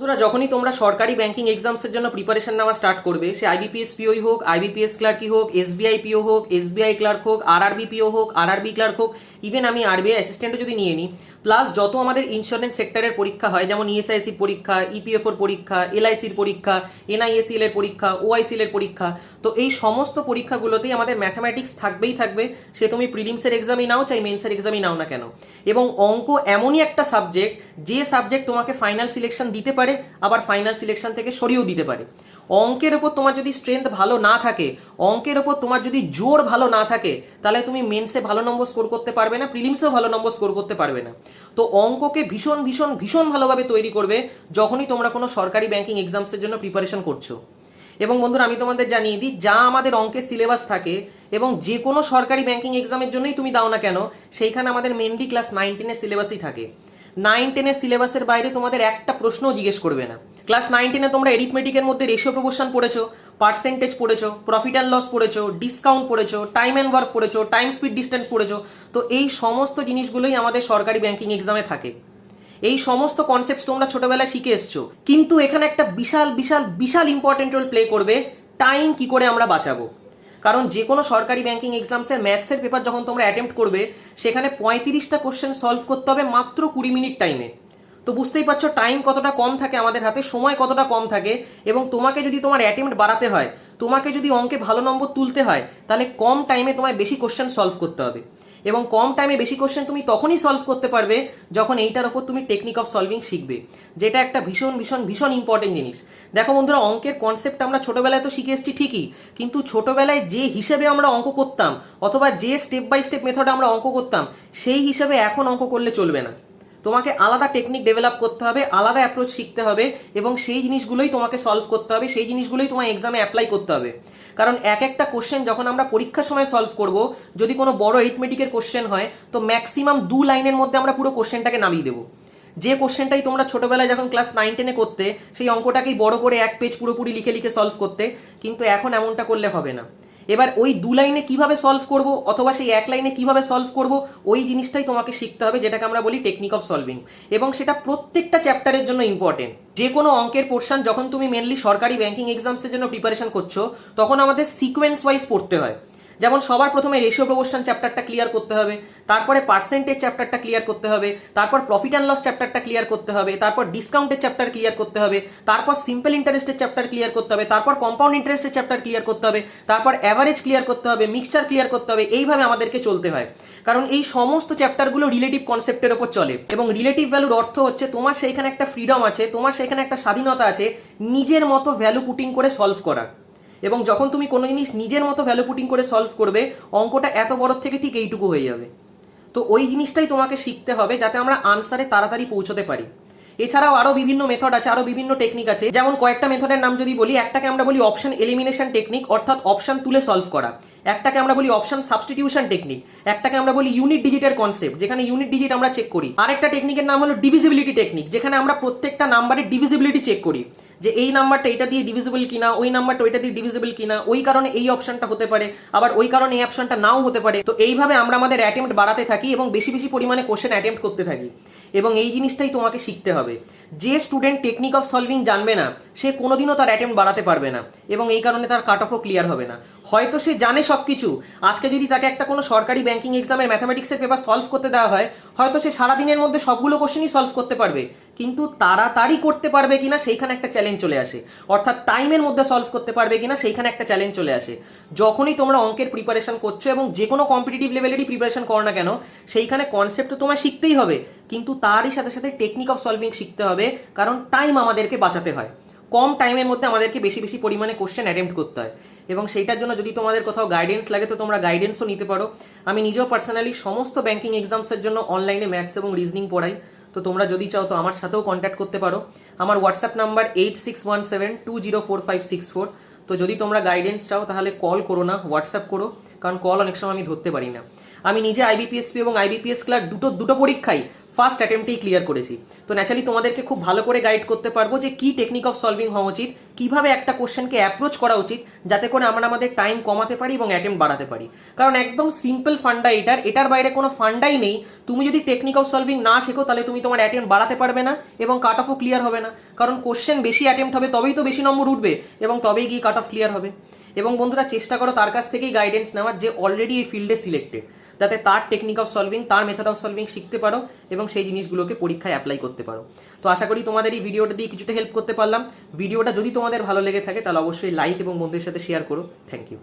বন্ধুরা, যখনই তোমরা সরকারি ব্যাংকিং এক্সামসের জন্য প্রিপারেশন নেওয়া স্টার্ট করবে, সে আইবিপিএস পিওই হোক আইবিপিএস ক্লার্কই হোক এসবিআই পিও হোক এসবিআই ক্লার্ক হোক আরআরবি পিও হোক আরআরবি ক্লার্ক হোক ইভেন আমি আরবিআই অ্যাসিস্ট্যান্টও যদি নিয়ে নিই প্লাস যত আমাদের ইন্স্যুরেন্স সেক্টরের পরীক্ষা হয়, যেমন ইএসআইসির পরীক্ষা ইপিএফওর পরীক্ষা এলআইসির পরীক্ষা এনআইএসিএল এর পরীক্ষা ওআইসিএল এর পরীক্ষা, তো এই সমস্ত পরীক্ষাগুলোতেই আমাদের ম্যাথামেটিক্স থাকবেই থাকবে। সে তুমি প্রিলিমসের এক্সামই নাও, চাই মেন্সের এক্সামই নাও না কেন। এবং অঙ্ক এমনই একটা সাবজেক্ট যে সাবজেক্ট তোমাকে ফাইনাল সিলেকশন দিতে পারে, আবার ফাইনাল সিলেকশন থেকে সরিয়েও দিতে পারে। অঙ্কের ওপর তোমার যদি স্ট্রেংথ ভালো না থাকে, অঙ্কের ওপর তোমার যদি জোর ভালো না থাকে, তাহলে তুমি মেন্সে ভালো নম্বর স্কোর করতে পারবে না প্রিলিমসেও ভালো নম্বর স্কোর করতে পারবে না। তো অঙ্ককে ভীষণ ভীষণ ভীষণ ভালোভাবে তৈরি করবে যখনই তোমরা কোনো সরকারি ব্যাংকিং এক্সামসের জন্য প্রিপারেশন করছ। এবং বন্ধুরা, আমি তোমাদের জানিয়ে দিই, যা আমাদের অঙ্কের সিলেবাস থাকে এবং যে কোনো সরকারি ব্যাংকিং এক্সামের জন্যই তুমি দাও না কেন, সেইখানে আমাদের মেনলি ক্লাস নাইনটিনের সিলেবাসই থাকে। নাইন টেনের সিলেবাসের বাইরে তোমাদের একটা প্রশ্নও জিজ্ঞেস করবে না। ক্লাস নাইন টেনে তোমরা এরিথমেটিকের মধ্যে রেশিও প্রপোর্শন পড়েছো পার্সেন্টেজ পড়েছো প্রফিট অ্যান্ড লস পড়েছো ডিসকাউন্ট পড়েছো টাইম অ্যান্ড ওয়ার্ক পড়েছো টাইম স্পিড ডিস্টেন্স পড়েছো, তো এই সমস্ত জিনিসগুলোই আমাদের সরকারি ব্যাংকিং এক্সামে থাকে। এই সমস্ত কনসেপ্ট তোমরা ছোটবেলায় শিখে এসছো। কিন্তু এখানে একটা বিশাল বিশাল বিশাল ইম্পর্টেন্ট রোল প্লে করবে টাইম কি করে আমরা বাঁচাবো। কারণ যে কোনো সরকারি ব্যাংকিং এক্সামসের ম্যাথসের পেপার যখন তোমরা অ্যাটেম্প্ট করবে, সেখানে পঁয়ত্রিশটা কোশ্চেন সলভ করতে হবে মাত্র কুড়ি মিনিট টাইমে তো বুঝতেই পারছ টাইম কতটা কম থাকে আমাদের হাতে, সময় কতটা কম থাকে, এবং তোমাকে যদি তোমার অ্যাটেম্প্ট বাড়াতে হয় তোমাকে যদি অঙ্কে ভালো নম্বর তুলতে হয়, তাহলে কম টাইমে তোমায় বেশি কোশ্চেন সলভ করতে হবে। এবং কম টাইমে বেশি কোশ্চেন তুমি তখনই সলভ করতে পারবে, যখন এইটার ওপর তুমি টেকনিক অফ সলভিং শিখবে। যেটা একটা ভীষণ ভীষণ ভীষণ ইম্পর্টেন্ট জিনিস। দেখো বন্ধুরা, অঙ্কের কনসেপ্ট আমরা ছোটবেলায় তো শিখে এসেছি ঠিকই, কিন্তু ছোটবেলায় যে হিসেবে আমরা অঙ্ক করতাম, অথবা যে স্টেপ বাই স্টেপ মেথডে আমরা অঙ্ক করতাম, সেই হিসেবে এখন অঙ্ক করলে চলবে না। তোমাকে আলাদা টেকনিক ডেভেলপ করতে হবে, আলাদা অ্যাপ্রোচ শিখতে হবে এবং সেই জিনিসগুলোই তোমাকে সলভ করতে হবে, সেই জিনিসগুলোই তোমার এক্সামে অ্যাপ্লাই করতে হবে। কারণ এক একটা কোশ্চেন যখন আমরা পরীক্ষার সময় সলভ করব, যদি কোনো বড় এরিথমেটিকের কোশ্চেন হয়, তো ম্যাক্সিমাম দু লাইনের মধ্যে আমরা পুরো কোশ্চেনটাকে নামিয়ে দেবো। যে কোশ্চেনটাই তোমরা ছোটবেলায় যখন ক্লাস নাইন টেনে করতে, সেই অঙ্কটাকেই বড় করে এক পেজ পুরোপুরি লিখে লিখে সলভ করতে, কিন্তু এখন এমনটা করলে হবে না। এবার ওই দু লাইনে কীভাবে সলভ করব অথবা সেই এক লাইনে কীভাবে সলভ করব, ওই জিনিসটাই তোমাকে শিখতে হবে, যেটাকে আমরা বলি টেকনিক অফ সলভিং এবং সেটা প্রত্যেকটা চ্যাপ্টারের জন্য ইম্পর্টেন্ট যে কোনো অঙ্কের পোর্শন যখন তুমি মেনলি সরকারি ব্যাংকিং এক্সামসের জন্য প্রিপারেশন করছ, তখন আমাদের সিকোয়েন্স ওয়াইজ পড়তে হয়। যেমন সবার প্রথমে রেশিও প্রপোর্শন চ্যাপ্টারটা ক্লিয়ার করতে হবে, তারপরে পার্সেন্টেজ চ্যাপ্টারটা ক্লিয়ার করতে হবে, তারপর প্রফিট অ্যান্ড লস চ্যাপ্টারটা ক্লিয়ার করতে হবে, তারপর ডিসকাউন্টের চ্যাপ্টার ক্লিয়ার করতে হবে, তারপর সিম্পল ইন্টারেস্টের চ্যাপ্টার ক্লিয়ার করতে হবে, তারপর কম্পাউন্ড ইন্টারেস্টের চ্যাপ্টার ক্লিয়ার করতে হবে, তারপর অ্যাভারেজ ক্লিয়ার করতে হবে মিক্সচার ক্লিয়ার করতে হবে, এইভাবে আমাদেরকে চলতে হয়। কারণ এই সমস্ত চ্যাপ্টারগুলো রিলেটিভ কনসেপ্টের ওপর চলে এবং রিলেটিভ ভ্যালুর অর্থ হচ্ছে তোমার সেইখানে একটা ফ্রিডম আছে, তোমার সেখানে একটা স্বাধীনতা আছে, নিজের মতো ভ্যালু পুটিং করে সলভ করার। এবং যখন তুমি কোনো জিনিস নিজের মতো ভ্যালু পুটিং করে সলভ করবে, অঙ্কটা এত বড় থেকে ঠিক এইটুকু হয়ে যাবে। তো ওই জিনিসটাই তোমাকে শিখতে হবে যাতে আমরা আনসারে তাড়াতাড়ি পৌঁছতে পারি। এছাড়াও আরও বিভিন্ন মেথড আছে আরও বিভিন্ন টেকনিক আছে। যেমন কয়েকটা মেথডের নাম যদি বলি, একটাকে আমরা বলি অপশন এলিমিনেশন টেকনিক অর্থাৎ অপশন তুলে সলভ করা। একটাকে আমরা বলি অপশন সাবস্টিটিউশন টেকনিক একটাকে আমরা বলি ইউনিট ডিজিটের কনসেপ্ট যেখানে ইউনিট ডিজিট আমরা চেক করি। আরেকটা টেকনিকের নাম হলো ডিভিজিবিলিটি টেকনিক যেখানে আমরা প্রত্যেকটা নাম্বারের ডিভিজিবিলিটি চেক করি, যে এই নাম্বারটা এটা দিয়ে ডিভিজিবল কিনা, ওই নাম্বারটা ওইটা দিয়ে ডিভিজিবল কিনা, ওই কারণে এই অপশনটা হতে পারে, আবার ওই কারণে এই অপশনটা নাও হতে পারে। তো এইভাবে আমরা আমাদের অ্যাটেম্প্ট বাড়াতে থাকি এবং বেশি বেশি পরিমাণে কোশ্চেন অ্যাটেম্প্ট করতে থাকি। এবং এই জিনিসটাই তোমাকে শিখতে হবে। যে স্টুডেন্ট টেকনিক অফ সলভিং জানবে না, সে কোনোদিনও তার অ্যাটেম্প্ট বাড়াতে পারবে না, এবং এই কারণে তার কাট অফও ক্লিয়ার হবে না। হয়তো সে জানে সব কিছু আজকে যদি তাকে একটা কোনো সরকারি ব্যাংকিং এক্সামের ম্যাথামেটিক্সের পেপার সলভ করতে দেওয়া হয়, হয়তো সে সারাদিনের মধ্যে সবগুলো কোশ্চেনই সলভ করতে পারবে। কিন্তু তাড়াতাড়ি করতে পারবে কিনা সেইখানে একটা চ্যালেঞ্জ চলে আসে। অর্থাৎ টাইমের মধ্যে সলভ করতে পারবে কিনা সেইখানে একটা চ্যালেঞ্জ চলে আসে। যখনই তোমরা অঙ্কের প্রিপারেশন করছ এবং যে কোনো কম্পিটিটিভ লেভেলেরই প্রিপারেশন করো না কেন, সেইখানে কনসেপ্ট তো তোমার শিখতেই হবে। কিন্তু তারই সাথে সাথে টেকনিক অফ সলভিং শিখতে হবে, কারণ টাইম আমাদেরকে বাঁচাতে হয়। কম টাইমের মধ্যে আমাদেরকে বেশি বেশি পরিমাণে কোশ্চেন অ্যাটেম্প্ট করতে হয়। এবং সেইটার জন্য যদি তোমাদের কোথাও গাইডেন্স লাগে, তো তোমরা গাইডেন্সও নিতে পারো। আমি নিজেও পার্সোনালি সমস্ত ব্যাঙ্কিং এক্সামসের জন্য অনলাইনে ম্যাথস এবং রিজনিং পড়াই। তো তোমরা যদি চাও, তো আমার সাথেও কন্ট্যাক্ট করতে পারো। আমার WhatsApp number eight six one seven two zero four five six four তো যদি তোমরা গাইডেন্স চাও, তাহলে কল করো না হোয়াটসঅ্যাপ করো। কারণ কল অনেক সময় আমি ধরতে পারি না। আমি নিজে আইবিপিএসপি এবং আইবিপিএস ক্লার্ক দুটো দুটো পরীক্ষাই ফার্স্ট অ্যাটেম্পটেই ক্লিয়ার করেছি। তো ন্যাচারালি তোমাদেরকে খুব ভালো করে গাইড করতে পারব যে কি টেকনিক অফ সলভিং হওয়া উচিত, কীভাবে একটা কোশ্চেনকে অ্যাপ্রোচ করা উচিত, যাতে করে আমরা আমাদের টাইম কমাতে পারি এবং অ্যাটেম্প বাড়াতে পারি। কারণ একদম সিম্পল ফান্ডা এটার এটার বাইরে কোনো ফান্ডাই নেই। তুমি যদি টেকনিক অফ সলভিং না শেখো, তাহলে তুমি তোমার অ্যাটেম্প বাড়াতে পারবে না এবং কাট অফও ক্লিয়ার হবে না। কারণ কোশ্চেন বেশি অ্যাটেম্প হবে, তবেই তো বেশি নম্বর উঠবে এবং তবেই গিয়ে কাট অফ ক্লিয়ার হবে। এবং বন্ধুরা, চেষ্টা করো তার কাছ থেকেই গাইডেন্স নেওয়ার যে অলরেডি এই ফিল্ডে সিলেক্টেড যাতে তার টেকনিক অফ সলভিং তার মেথড অফ সলভিং শিখতে পারো এবং সেই জিনিসগুলোকে পরীক্ষায় অ্যাপ্লাই করতে পারো। তো আশা করি তোমাদের এই ভিডিওটা দিয়ে কিছুটা হেল্প করতে পারলাম। ভিডিওটা যদি তোমাদের ভালো লেগে থাকে, তাহলে অবশ্যই লাইক এবং বন্ধুদের সাথে শেয়ার করো। Thank you